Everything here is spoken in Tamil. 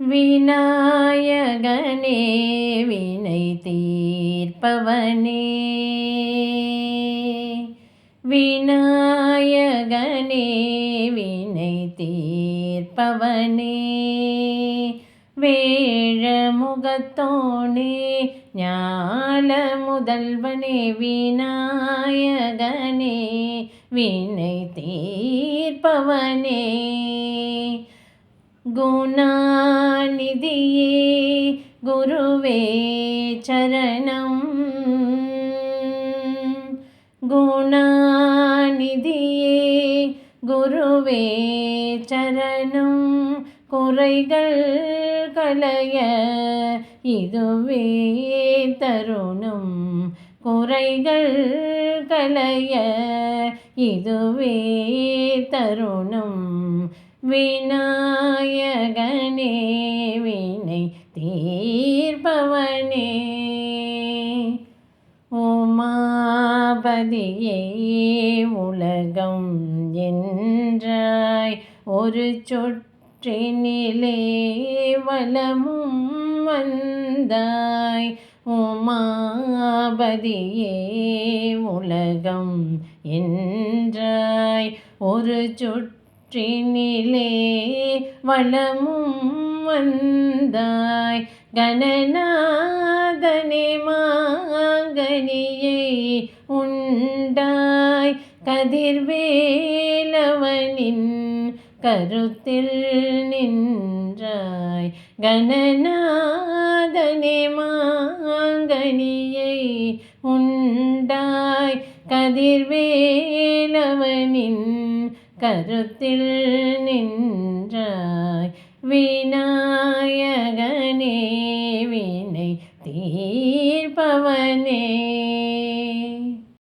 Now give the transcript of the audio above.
விநாயகனே வினை தீர்ப்பவனே விநாயகனே வினை தீர்ப்பவனே வேழ முகத்தோனே ஞால முதல்வனே விநாயகனே வினை தீர்ப்பவனே குணாநிதியே குருவே சரணம். குணாநிதியே குருவே சரணம். குறைகள் கலைய இதுவே தருணம். குறைகள் கலைய இதுவே தருணம். விநாயகனே வினை தீர்ப்பவனே. உமாபதியே உலகம் என்றாய். ஒரு சொற்றினிலே வளமும் வந்தாய். உமாபதியே உலகம் என்றாய். ஒரு சொற் சொற்றினிலே வளமும் வந்தாய். கணநாதனே மாங்கனியை உண்டாய். கதிர்வேலவனின் கருத்தில் நின்றாய். கணநாதனே மாங்கனியை உண்டாய். கதிர்வேலவனின் கருத்தில் நின்றாய் விநாயகனே வினை தீர்ப்பவனே